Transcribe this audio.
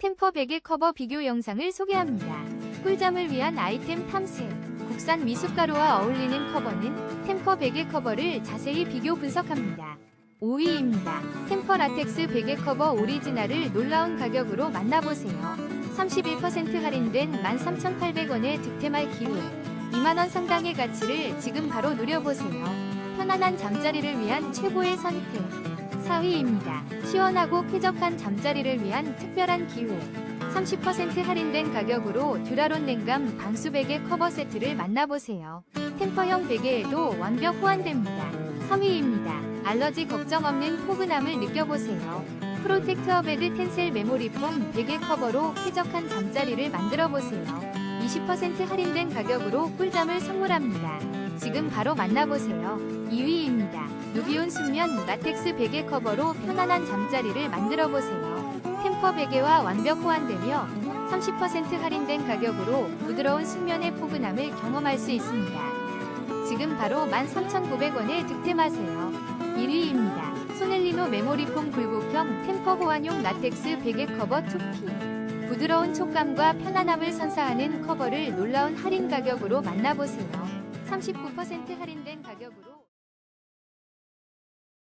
템퍼 베개 커버 비교 영상을 소개합니다. 꿀잠을 위한 아이템 탐색. 국산 미숫가루와 어울리는 커버는 템퍼 베개 커버를 자세히 비교 분석합니다. 5위입니다. 템퍼 라텍스 베개 커버 오리지널을 놀라운 가격으로 만나보세요. 31% 할인된 13,800원의 득템할 기회. 2만원 상당의 가치를 지금 바로 누려보세요. 편안한 잠자리를 위한 최고의 선택. 4위입니다. 시원하고 쾌적한 잠자리를 위한 특별한 기회. 30% 할인된 가격으로 듀라론 냉감 방수 베개 커버 세트를 만나보세요. 템퍼형 베개에도 완벽 호환됩니다. 3위입니다. 알러지 걱정 없는 포근함을 느껴보세요. 프로텍터 베드 텐셀 메모리 폼 베개 커버로 쾌적한 잠자리를 만들어보세요. 20% 할인된 가격으로 꿀잠을 선물합니다. 지금 바로 만나보세요. 2위입니다. 누비온 순면 라텍스 베개 커버로 편안한 잠자리를 만들어 보세요. 템퍼 베개와 완벽 호환되며 30% 할인된 가격으로 부드러운 숙면의 포근함을 경험할 수 있습니다. 지금 바로 13,900원에 득템하세요. 1위입니다. 소넬리노 메모리폼 굴곡형 템퍼 호환용 라텍스 베개 커버 2P. 부드러운 촉감과 편안함을 선사하는 커버를 놀라운 할인 가격으로 만나보세요. 39% 할인된 가격으로